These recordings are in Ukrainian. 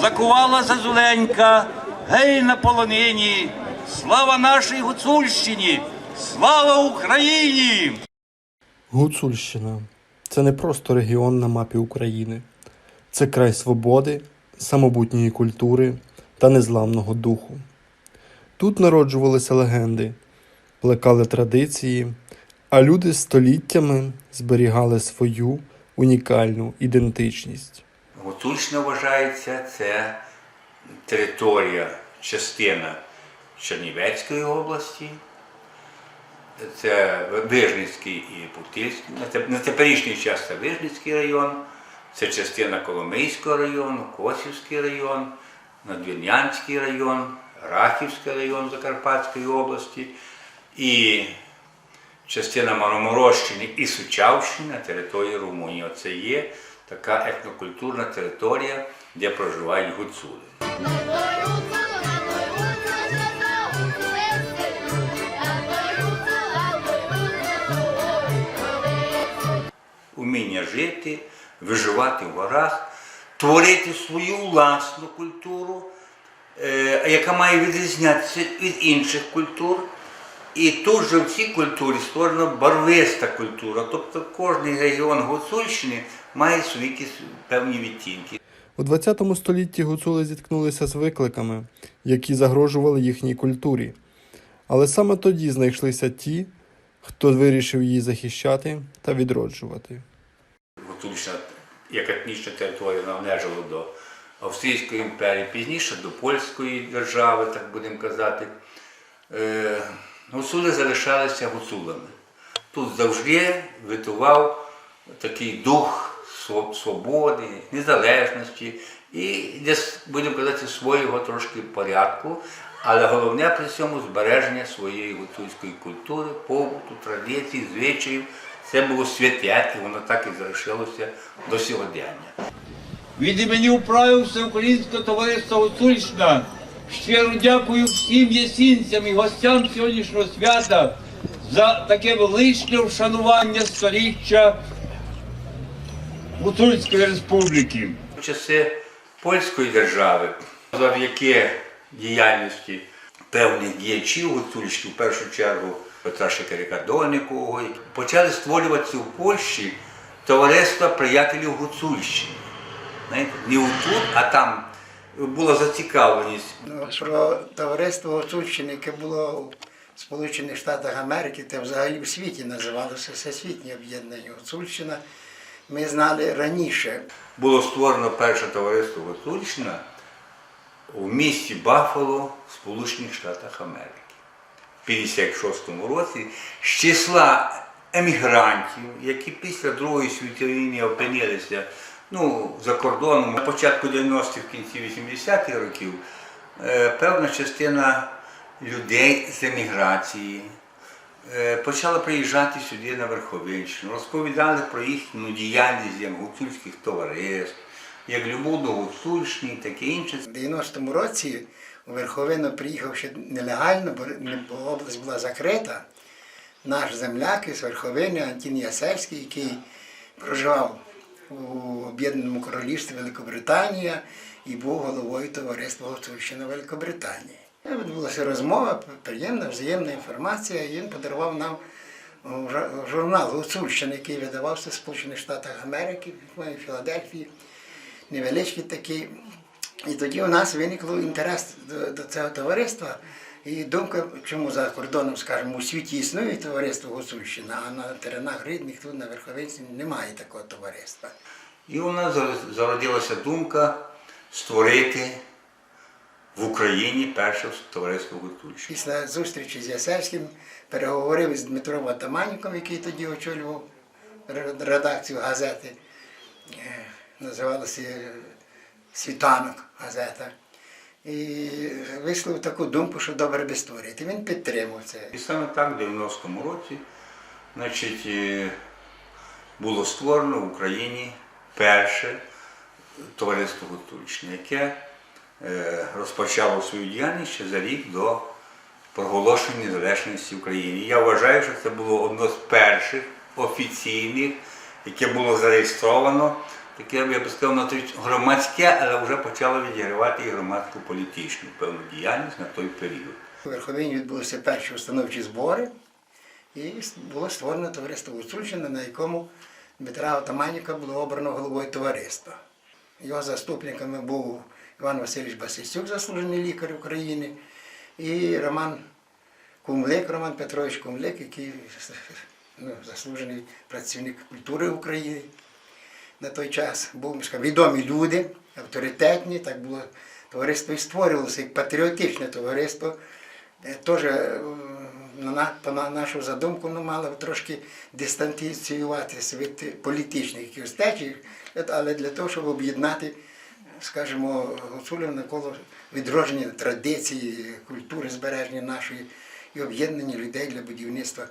Закувала зазуленька, гей на полонині, слава нашій гуцульщині, слава Україні! Гуцульщина це не просто регіон на мапі України, це край свободи, самобутньої культури та незламного духу. Тут народжувалися легенди, плекали традиції, а люди століттями зберігали свою унікальну ідентичність. Гуцульщина вважається це територія, частина Чернівецької області, це Вижницький і Путильський, на теперішній час це Вижницький район, це частина Коломийського району, Косівський район, Надвірнянський район, Рахівський район Закарпатської області і частина Мароморощини і Сучавщини на території Румунії. Оце є така етнокультурна територія, де проживають гуцули. Уміння жити, виживати в горах, творити свою власну культуру, е, яка має відрізнятися від інших культур. І тут же в цій культурі створена барвиста культура. Тобто кожен регіон Гуцульщини має свої якісь певні відтінки. У ХХ столітті гуцули зіткнулися з викликами, які загрожували їхній культурі. Але саме тоді знайшлися ті, хто вирішив її захищати та відроджувати. Гуцульщина як етнічна територія належала до Австрійської імперії, пізніше до польської держави, так будемо казати. Е, Гуцули залишалися гуцулами. Тут завжди витував такий дух свободи, незалежності і будемо казати, свого трошки порядку, але головне при цьому збереження своєї гуцульської культури, побуту, традицій, звичаїв. Це було святе, і воно так і залишилося до сьогодення. Від імені управи Всеукраїнського товариства Гуцульщина щиро дякую всім ясінцям і гостям сьогоднішнього свята за таке величне вшанування сторіччя Гуцульської республіки. В часи польської держави, завдяки діяльності певних діячів гуцульських, в першу чергу Петра Шикаряка почали створюватися в Польщі товариства приятелів Гуцульщини. Не тут, а там була зацікавленість Ну, Про товариство Гуцульщини, яке було в Сполучених Штатах Америки, та взагалі в світі називалося Всесвітнє об'єднання Гуцульщина. Ми знали раніше. було створено перше товариство Гуцульщина у місті Баффало в Сполучених Штатах Америки. В 56-му році з числа емігрантів, які після Другої світової війни опинилися ну, за кордоном на початку 90-х, в кінці 80-х років, е, певна частина людей з еміграції е, почала приїжджати сюди на Верховинщину, розповідали про їхню діяльність як гуцульських товариств, як любов до Гуцульщини і таке інше. У 90-му році у Верховину приїхав ще нелегально, бо область була закрита. Наш земляк із Верховини Антін Ясельський, який проживав у Об'єднаному Королівстві Великобританія і був головою товариства Гуцульщина Великобританії. Відбулася розмова, приємна, взаємна інформація, і він подарував нам журнал Гуцульщина, який видавався в Сполучених Штатах Америки, в Філадельфії невеличкий такий. І тоді у нас виникло інтерес до, до цього товариства. І думка, чому за кордоном, скажімо, у світі існує товариство Гуцульщина, а на теренах рідних тут на Верховинці немає такого товариства. І у нас зародилася думка створити в Україні перше товариство Гуцульщини. Після зустрічі з Ясельським переговорив з Дмитром Атаманіком, який тоді очолював редакцію газети. Е, Називалася е, Світанок газета. І висловив таку думку, що добре би створити. Він підтримав це. І саме так, в 90-му році, значить, е, було створено в Україні перше товариство Гуцульщини, яке е, розпочало свою діяльність ще за рік до проголошення незалежності України. Я вважаю, що це було одно з перших офіційних, яке було зареєстровано, таке, я би сказав, громадське, але вже почало відігравати і громадську політичну певну діяльність на той період. У Верховині відбулися перші установчі збори, і було створено товариство Гуцульщина, на якому Дмитра Отаманіка було обрано головою товариства. Його заступниками був Іван Васильович Басистюк, заслужений лікар України, і Роман Кумлик, Роман Петрович Кумлик, який ну, заслужений працівник культури України на той час. Скажімо, відомі люди, авторитетні, так було товариство і створювалося як патріотичне товариство. Е, Теж е, на, нашу задумку ну, мало трошки дистанціюватися від політичних якихось течій, але для того, щоб об'єднати, скажімо, гуцулів навколо відродження традицій, культури збереження нашої і об'єднання людей для будівництва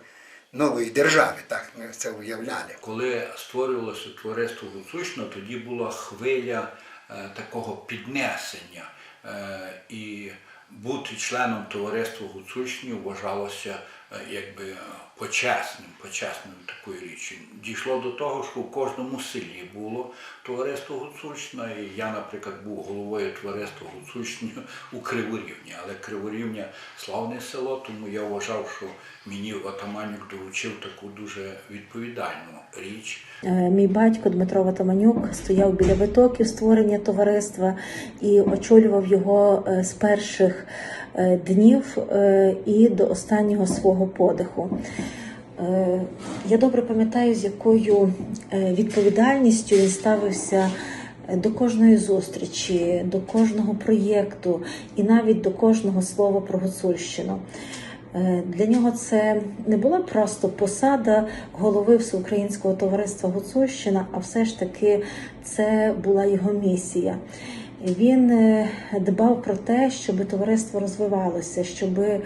нової держави, так ми це уявляли. Коли створювалося товариство Гуцульщина, тоді була хвиля е, такого піднесення. Е, і бути членом товариства Гуцучні вважалося якби почесним, почесним такою річчю. Дійшло до того, що в кожному селі було товариство Гуцульщина, і я, наприклад, був головою товариства Гуцульщини у Криворівні. Але Криворівня славне село, тому я вважав, що мені Отаманюк доручив таку дуже відповідальну річ. Е, Мій батько Дмитро Ватаманюк стояв біля витоків створення товариства і очолював його е, з перших е, днів е, і до останнього свого подиху. Е, Я добре пам'ятаю, з якою е, відповідальністю він ставився е, до кожної зустрічі, до кожного проєкту і навіть до кожного слова про Гуцульщину. Е, Для нього це не була просто посада голови Всеукраїнського товариства Гуцульщина, а все ж таки це була його місія. Він е, дбав про те, щоб товариство розвивалося, щоб е,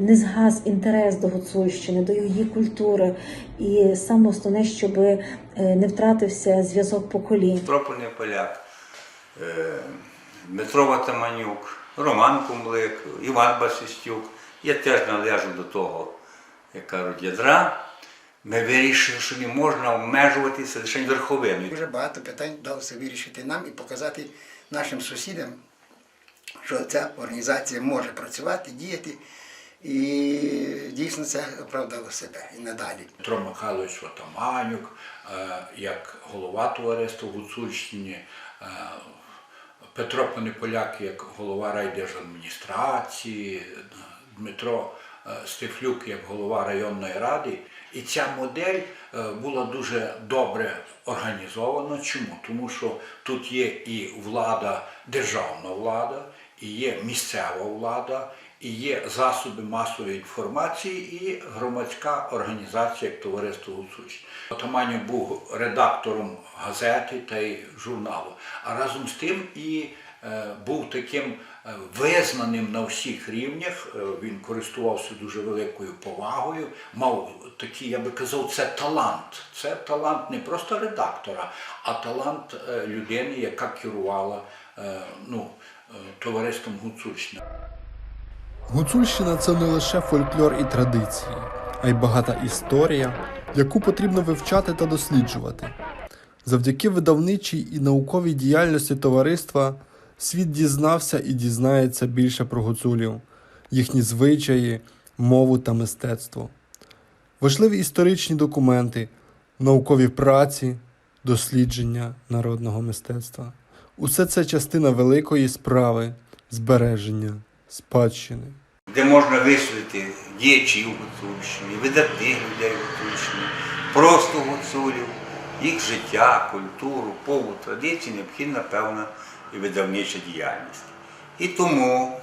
не згас інтерес до Гуцульщини, до її культури, і саме основне, щоб е, не втратився зв'язок поколінь. Стропольний поляк, Дмитро Ватаманюк, Роман Кумлик, Іван Басистюк. Я теж належу до того, як кажуть, ядра. Ми вирішили, що не можна обмежуватися лише верховиною. Дуже багато питань вдалося вирішити нам і показати нашим сусідам, що ця організація може працювати, діяти, і дійсно це оправдало себе і надалі. Петро Михайлович Ватаманюк, е, як голова товариства в Гуцульщині, е, Петро Паниполяк як голова райдержадміністрації, Дмитро е, Стефлюк як голова районної ради. І ця модель е, була дуже добре організована. Чому? Тому що тут є і влада, державна влада, і є місцева влада, і є засоби масової інформації, і громадська організація як товариство Гуцульщини. Отаманів був редактором газети та й журналу, а разом з тим і е, був таким визнаним на всіх рівнях. Е, Він користувався дуже великою повагою, мав такий, я би казав, це талант. Це талант не просто редактора, а талант е, людини, яка керувала е, ну, е, товариством Гуцульщина. Гуцульщина це не лише фольклор і традиції, а й багата історія, яку потрібно вивчати та досліджувати. Завдяки видавничій і науковій діяльності товариства світ дізнався і дізнається більше про гуцулів, їхні звичаї, мову та мистецтво. Важливі історичні документи, наукові праці, дослідження народного мистецтва. Усе це частина великої справи збереження спадщини. де можна висловити діячів Гуцульщини, видатних людей Гуцульщини, просто гуцулів, їх життя, культуру, побут, традиції, необхідна певна і видавнича діяльність. І тому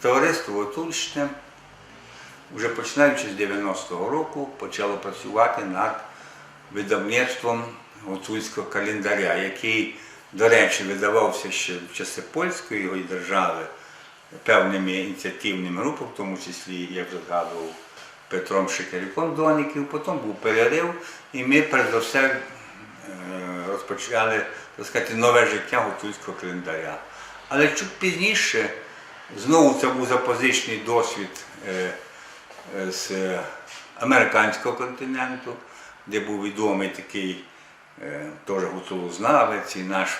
товариство Гуцульщини, вже починаючи з 90-го року, почало працювати над видавництвом гуцульського календаря, який, до речі, видавався ще в часи польської його держави певними ініціативними групами, в тому числі, як згадував, Петром Шикарюком Доніків, потім був перерив, і ми перш за все розпочали так сказати, нове життя гуцульського календаря. Але чуть пізніше знову це був запозичений досвід е, е, з американського континенту, де був відомий такий е, теж гуцулознавець, і наш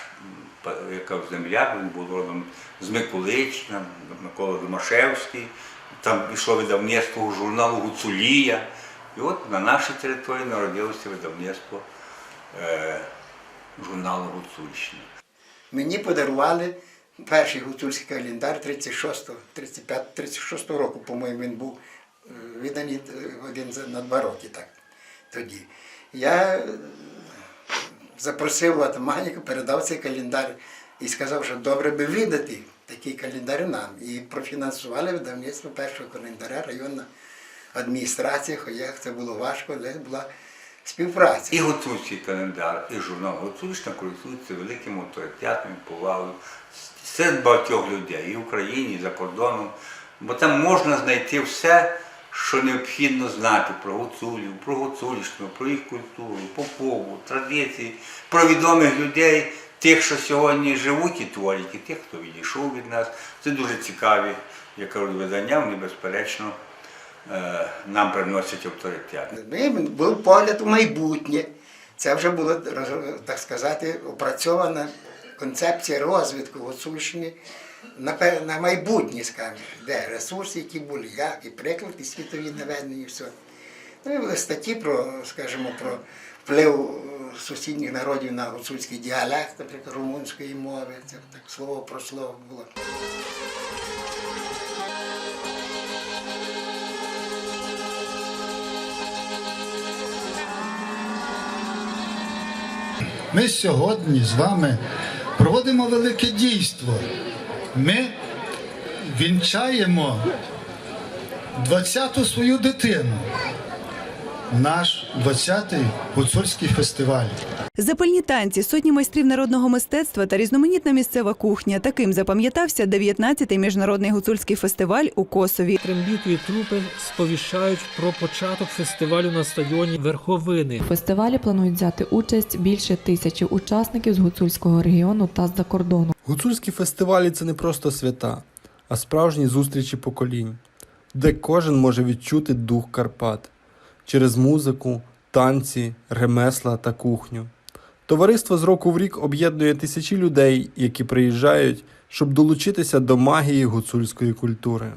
яка земляк, він був родом з Миколичина, Микола Домашевський. Там пішло видавництво журналу Гуцулія. І от на нашій території народилося видавництво журналу Гуцульщина. Мені подарували перший гуцульський календар 36 35 36 року, по-моєму, він був е, виданий е, один на два роки так, тоді. Я е, запросив Атаманіка, передав цей календар і сказав, що добре би видати такий календар нам. І профінансували видавництво першого календаря районна адміністрація, хоча це було важко, але була співпраця. І гуцульський календар, і журнал Гуцульщина користуються великим авторитетом, повагою серед багатьох людей і в Україні, і за кордоном. Бо там можна знайти все, що необхідно знати про гуцулів, про гуцульщину, про їх культуру, попову, традиції, про відомих людей, тих, що сьогодні живуть і творять, і тих, хто відійшов від нас. Це дуже цікаві, я кажу, видання, вони безперечно нам приносять авторитет. Був погляд у майбутнє. Це вже була, так сказати, опрацьована концепція розвитку Гуцульщини на майбутнє, скажімо, де ресурси, які були, як, і приклад, і світові наведені, і все. Ну, і статті про, скажімо, про вплив е, сусідніх народів на гуцульський діалект, наприклад, румунської мови. Це так слово про слово було. Ми сьогодні з вами проводимо велике дійство. Ми вінчаємо 20-ту свою дитину. Наш 20-й гуцульський фестиваль. Запальні танці, сотні майстрів народного мистецтва та різноманітна місцева кухня. Таким запам'ятався 19-й міжнародний гуцульський фестиваль у Косові. Трембіти і трупи сповіщають про початок фестивалю на стадіоні Верховини. У фестивалі планують взяти участь більше тисячі учасників з гуцульського регіону та з-за кордону. Гуцульські фестивалі це не просто свята, а справжні зустрічі поколінь, де кожен може відчути дух Карпат через музику, танці, ремесла та кухню. Товариство з року в рік об'єднує тисячі людей, які приїжджають, щоб долучитися до магії гуцульської культури.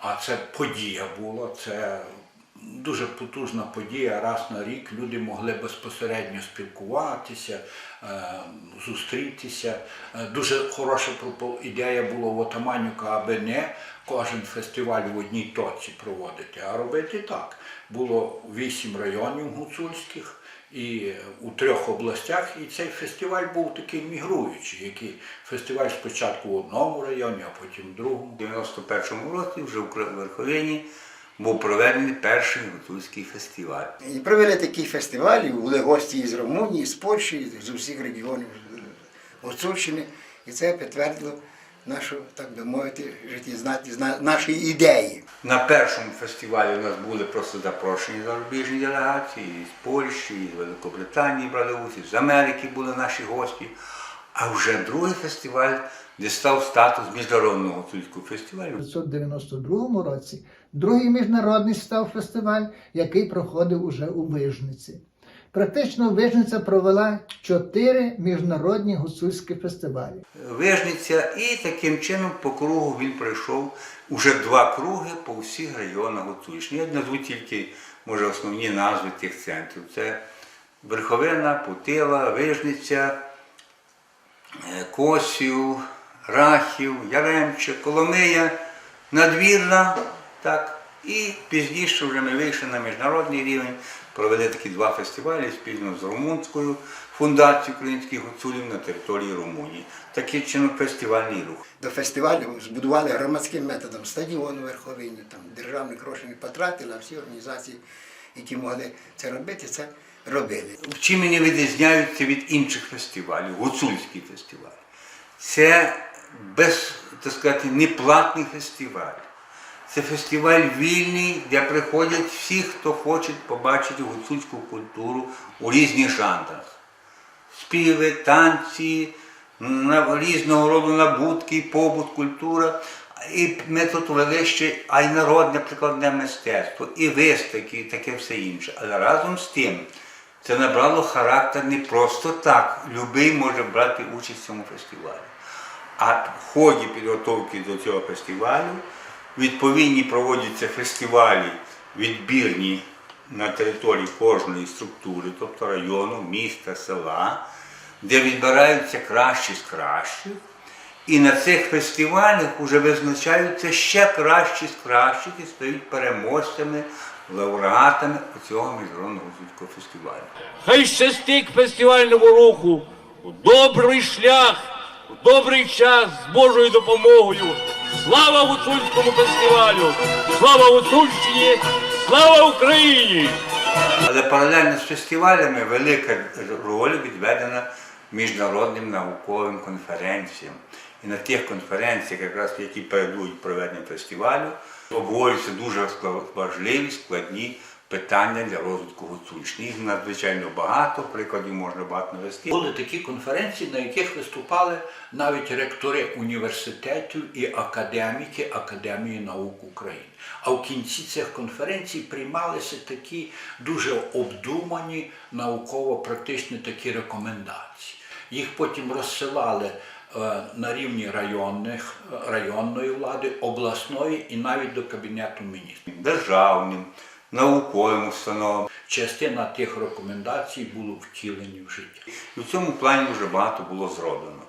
А це подія була, це дуже потужна подія. Раз на рік люди могли безпосередньо спілкуватися, е, зустрітися. Е, Дуже хороша ідея була в Отаманюка, аби не кожен фестиваль в одній точці проводити, а робити так. Було вісім районів гуцульських. І у трьох областях, і цей фестиваль був такий мігруючий, який фестиваль спочатку в одному районі, а потім в другому. У 91-му році вже в Верховині був проведений перший гуцульський фестиваль. І провели такі фестивалі, були гості із Румунії, з Польщі, з усіх регіонів Гуцульщини. І це підтвердило нашу, так би мовити, життєзнатність на- нашої ідеї. На першому фестивалі у нас були просто запрошені зарубіжні делегації з Польщі, з Великобританії брали участь, з Америки були наші гості. А вже другий фестиваль, де став статус міжнародного гуцульського фестивалю. У 1992 році другий міжнародний став фестиваль, який проходив уже у Вижниці. Практично Вижниця провела чотири міжнародні гуцульські фестивалі. Вижниця, і таким чином по кругу він пройшов уже два круги по всіх районах Гуцульщини. Я назву тільки, може, основні назви тих центрів. Це Верховина, Путила, Вижниця, е, Косів, Рахів, Яремче, Коломия, Надвірна. Так. І пізніше вже ми вийшли на міжнародний рівень, провели такі два фестивалі спільно з Румунською фундацією українських гуцулів на території Румунії. Такий чином фестивальний рух. До фестивалю збудували громадським методом стадіон у Верховині, там державні гроші не потратили, а всі організації, які могли це робити, це робили. Чим вони відрізняються від інших фестивалів, гуцульський фестиваль? Це без, так сказати, неплатний фестиваль. Це фестиваль вільний, де приходять всі, хто хоче побачити гуцульську культуру у різних жанрах. Співи, танці, різного роду набутки, побут, культура. І ми тут вели ще а й народне прикладне мистецтво, і виставки, і таке все інше. Але разом з тим це набрало характер не просто так. Любий може брати участь в цьому фестивалі. А в ході підготовки до цього фестивалю відповідні проводяться фестивалі відбірні на території кожної структури, тобто району, міста, села, де відбираються кращі з кращих. І на цих фестивалях вже визначаються ще кращі з кращих і стають переможцями, лауреатами цього міжнародного фестивалю. Хай щастить фестивальному руху добрий шлях, у добрий час з Божою допомогою. Слава гуцульському фестивалю! Слава Гуцульщині! Слава Україні! Але паралельно з фестивалями велика роль відведена міжнародним науковим конференціям. І на тих конференціях, якраз які передують проведенню фестивалю, обговорюються дуже важливі, складні питання для розвитку Гуцульщини. Їх надзвичайно багато, прикладів можна багато навести. Були такі конференції, на яких виступали навіть ректори університетів і академіки Академії наук України. А в кінці цих конференцій приймалися такі дуже обдумані науково-практичні такі рекомендації. Їх потім розсилали е, на рівні районних, районної влади, обласної і навіть до Кабінету міністрів. Державним, науковим установам. Частина тих рекомендацій було втілені в життя. І в цьому плані вже багато було зроблено.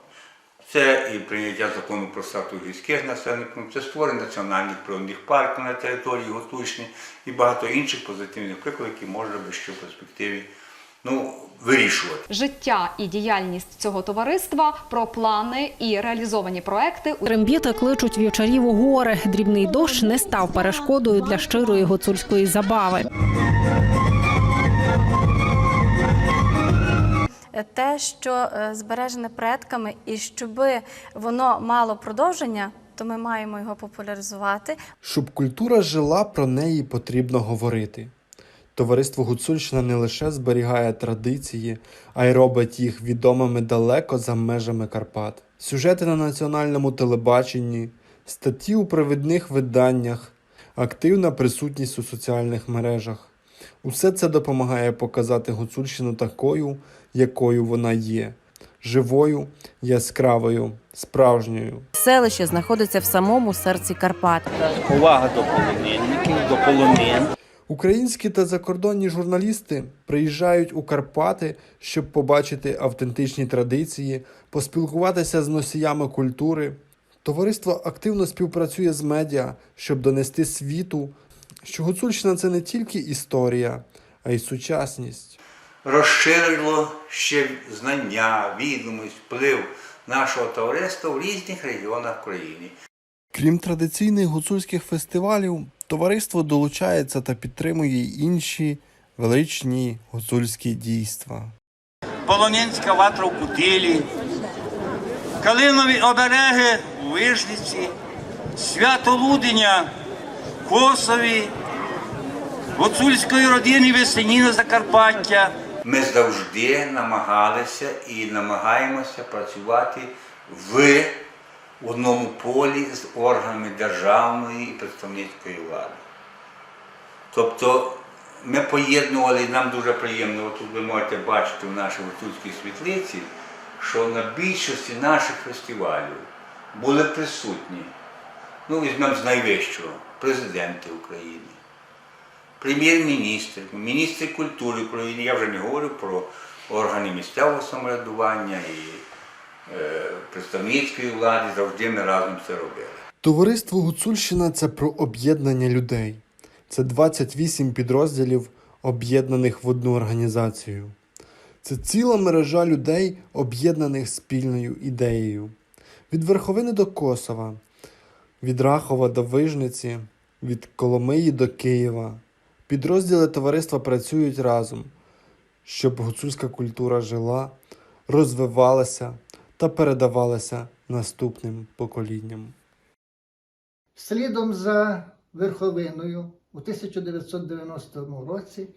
Це і прийняття закону про статус гірських населених пунктів, це створення національних природних парків на території Гуцульщини і багато інших позитивних прикладів, які можна би ще в перспективі ну, вирішувати. Життя і діяльність цього товариства, про плани і реалізовані проекти Трембіти кличуть вівчарів у гори. Дрібний дощ не став перешкодою для щирої гуцульської забави. те, що е, збережене предками, і щоб воно мало продовження, то ми маємо його популяризувати. Щоб культура жила, про неї потрібно говорити. Товариство Гуцульщина не лише зберігає традиції, а й робить їх відомими далеко за межами Карпат. Сюжети на національному телебаченні, статті у провідних виданнях, активна присутність у соціальних мережах. Усе це допомагає показати Гуцульщину такою, якою вона є живою, яскравою, справжньою. Селище знаходиться в самому серці Карпат. Повага до полонинників, до полонин. Українські та закордонні журналісти приїжджають у Карпати, щоб побачити автентичні традиції, поспілкуватися з носіями культури. Товариство активно співпрацює з медіа, щоб донести світу, що Гуцульщина це не тільки історія, а й сучасність. Розширило ще знання, відомість, вплив нашого товариства в різних регіонах країни. Крім традиційних гуцульських фестивалів, товариство долучається та підтримує інші величні гуцульські дійства. Полонинська ватра в Кутилі, Калинові обереги у Вижниці, свято Луденя в Косові, Гуцульської родини Весеніна Закарпаття. Ми завжди намагалися і намагаємося працювати в одному полі з органами державної і представницької влади. Тобто ми поєднували, нам дуже приємно, тут ви можете бачити в нашій гуцульській світлиці, що на більшості наших фестивалів були присутні, ну візьмемо з найвищого, президенти України, прем'єр-міністр, міністри культури України, я вже не говорю про органи місцевого самоврядування і представницької влади, завжди ми разом це робили. Товариство Гуцульщина це про об'єднання людей. Це 28 підрозділів, об'єднаних в одну організацію. Це ціла мережа людей, об'єднаних спільною ідеєю. Від Верховини до Косова, від Рахова до Вижниці, від Коломиї до Києва. Підрозділи товариства працюють разом, щоб гуцульська культура жила, розвивалася та передавалася наступним поколінням. Слідом за верховиною у 1990 році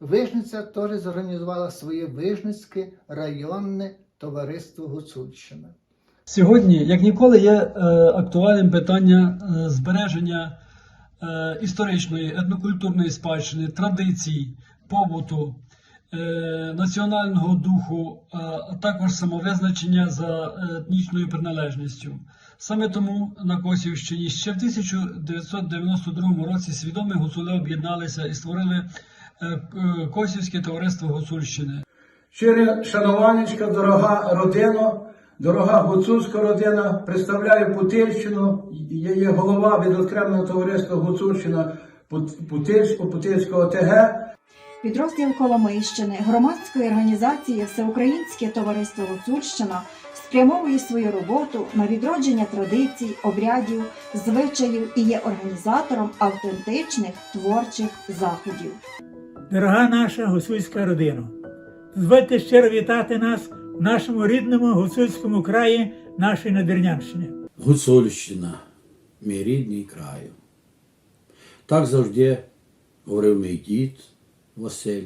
Вижниця теж зорганізувала своє Вижницьке районне товариство Гуцульщина. Сьогодні, як ніколи, є е, актуальним питання е, збереження е, історичної, етнокультурної спадщини, традицій, побуту, національного духу, е, а також самовизначення за етнічною приналежністю. Саме тому на Косівщині ще в 1992 році свідомі гуцули об'єдналися і створили е, Косівське товариство Гуцульщини. Щире шануванечка, дорога родина, дорога гуцульська родина, представляю Путильщину, є голова від окремого товариства Гуцульщина Пут- Путильського, Путильського ТГ. Підрозділ Коломийщини громадської організації Всеукраїнське товариство Гуцульщина спрямовує свою роботу на відродження традицій, обрядів, звичаїв і є організатором автентичних творчих заходів. Дорога наша гуцульська родина, дозвольте щиро вітати нас в нашому рідному гуцульському краї нашої Надвірнянщини. Гуцульщина, мій рідний краю. Так завжди говорив мій дід Василь,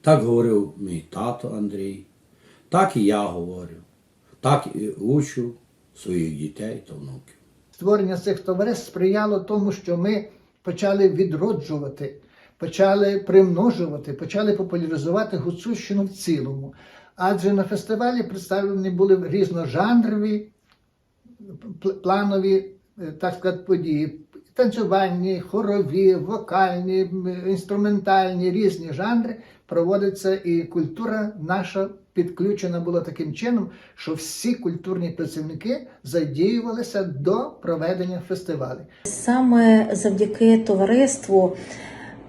так говорив мій тато Андрій, так і я говорю, так і учу своїх дітей та внуків. Створення цих товариств сприяло тому, що ми почали відроджувати, почали примножувати, почали популяризувати гуцульщину в цілому. Адже на фестивалі представлені були різножанрові планові, е, так сказати, події. Танцювальні, хорові, вокальні, інструментальні, різні жанри проводиться, і культура наша підключена була таким чином, що всі культурні працівники задіювалися до проведення фестивалю. Саме завдяки товариству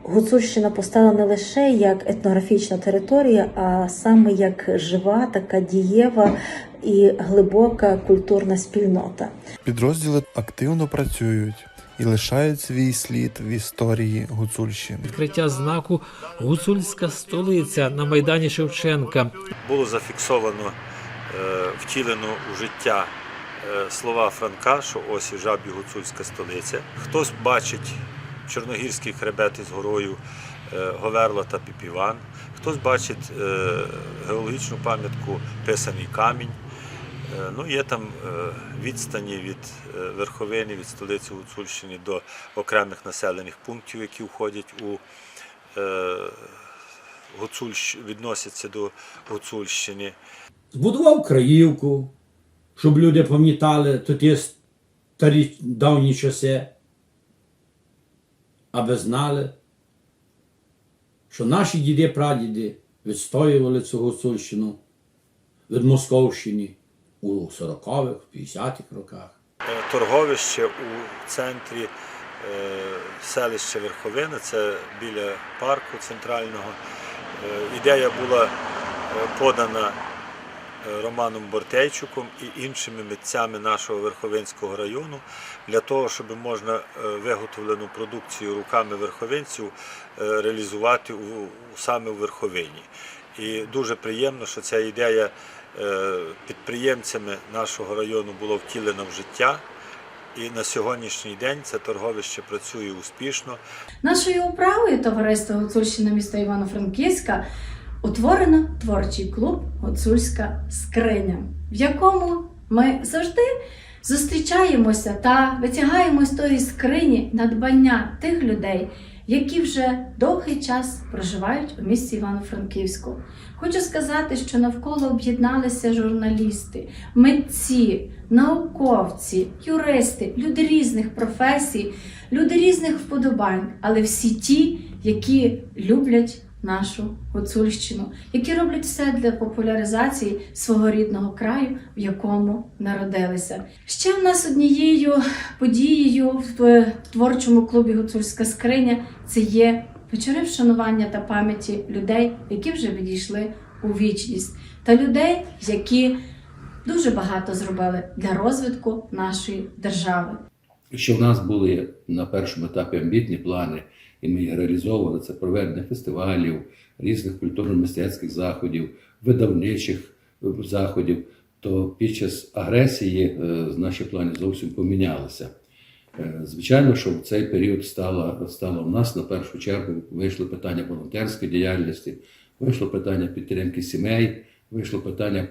Гуцульщина постала не лише як етнографічна територія, а саме як жива, така дієва і глибока культурна спільнота. Підрозділи активно працюють і лишають свій слід в історії Гуцульщини. Відкриття знаку Гуцульська столиця на Майдані Шевченка. було зафіксовано, е, втілено у життя е, слова Франка, що ось і жабі гуцульська столиця. Хтось бачить чорногірський хребет із горою е, Говерла та Піпіван, хтось бачить геологічну пам'ятку Писаний камінь. Е, Ну, є там е, відстані від е, верховини, від столиці Гуцульщини до окремих населених пунктів, які входять у е, Гуцульщ... відносяться до Гуцульщини. Збудував краївку, щоб люди пам'ятали тут є старі давні часи, аби знали, що наші діди прадіди відстоювали цю Гуцульщину від Московщини у 40-х, 50-х роках. Е, Торговище у центрі е, селища Верховина, це біля парку центрального. Е, Ідея була подана Романом Бортейчуком і іншими митцями нашого Верховинського району для того, щоб можна виготовлену продукцію руками верховинців реалізувати саме у Верховині. І дуже приємно, що ця ідея підприємцями нашого району була втілена в життя. І на сьогоднішній день це торговище працює успішно. Нашою управою товариства Гуцульщина міста Івано-Франківська утворено творчий клуб Гуцульська скриня, в якому ми завжди зустрічаємося та витягаємо з тої скрині надбання тих людей, які вже довгий час проживають у місті Івано-Франківську. Хочу сказати, що навколо об'єдналися журналісти, митці, науковці, юристи, люди різних професій, люди різних вподобань, але всі ті, які люблять нашу Гуцульщину, які роблять все для популяризації свого рідного краю, в якому народилися. Ще в нас однією подією в творчому клубі Гуцульська скриня це є вечори вшанування та пам'яті людей, які вже відійшли у вічність, та людей, які дуже багато зробили для розвитку нашої держави. Що в нас були на першому етапі амбітні плани, і ми їх реалізовували, це проведення фестивалів, різних культурно-мистецьких заходів, видавничих е, заходів, то під час агресії е, наші плани зовсім помінялися. Е, Звичайно, що в цей період стало, стало в нас на першу чергу вийшло питання волонтерської діяльності, вийшло питання підтримки сімей, вийшло питання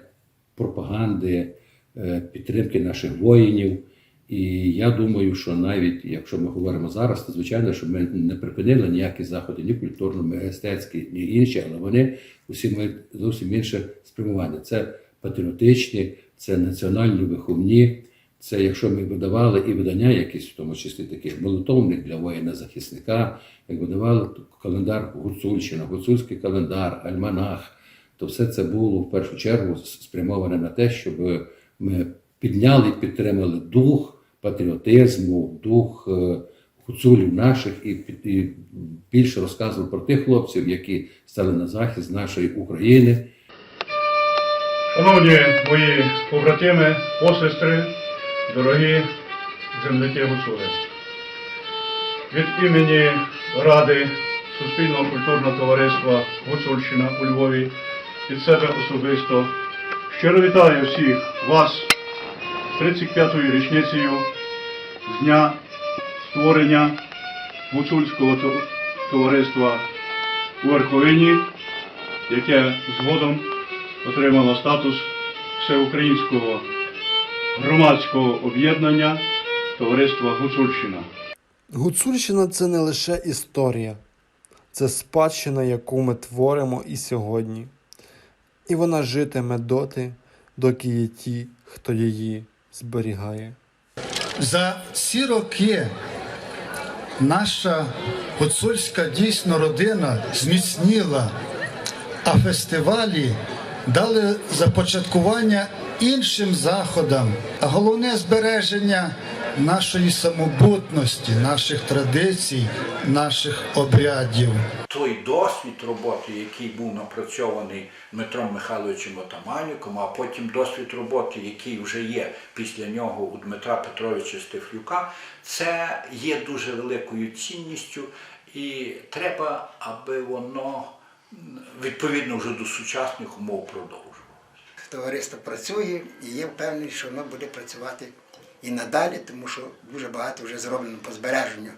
пропаганди підтримки наших воїнів. І я думаю, що навіть якщо ми говоримо зараз, то звичайно, що ми не припинили ніякі заходи, ні культурно-естетські, ні інші, але вони усі мають зовсім інше спрямування. Це патріотичні, це національно виховні. Це якщо ми видавали і видання, якісь в тому числі такі молитовник для воїна-захисника, як видавали календар Гуцульщина, гуцульський календар, альманах, то все це було в першу чергу спрямоване на те, щоб ми підняли підтримали дух патріотизму, дух е, гуцулів наших і, і більше розказували про тих хлопців, які стали на захист нашої України. Шановні мої побратими, посестри, дорогі земляки гуцули, від імені Ради Суспільного культурного товариства Гуцульщина у Львові від себе особисто щиро вітаю всіх вас з 35-ю річницею з дня створення гуцульського товариства у Верховині, яке згодом отримало статус всеукраїнського громадського об'єднання Товариства Гуцульщина. Гуцульщина це не лише історія, це спадщина, яку ми творимо і сьогодні. І вона житиме доти, доки є ті, хто її зберігає. За ці роки наша гуцульська дійсно родина зміцніла, а фестивалі дали започаткування іншим заходам, а головне збереження нашої самобутності, наших традицій, наших обрядів. той досвід роботи, який був напрацьований Дмитром Михайловичем Отаманюком, а потім досвід роботи, який вже є після нього у Дмитра Петровича Стефлюка, це є дуже великою цінністю, і треба, аби воно відповідно вже до сучасних умов продовжувалося. Товариство працює і є впевнений, що воно буде працювати і надалі, тому що дуже багато вже зроблено по збереженню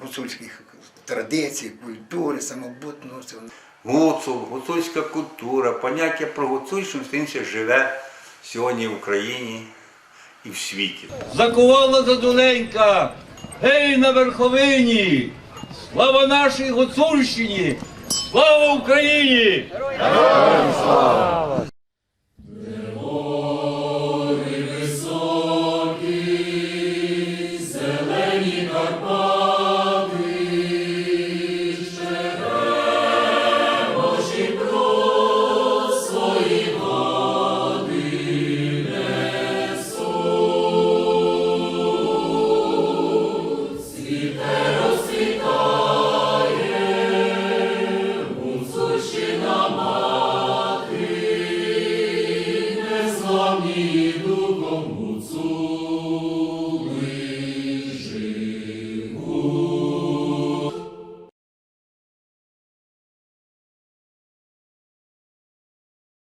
гуцульських традицій, культури, самобутності. Гуцул, гуцульська культура, поняття про гуцульщину стрімся живе сьогодні в Україні і в світі. Закувала задуленька, гей на верховині! Слава нашій Гуцульщині! Слава Україні! Героям слава!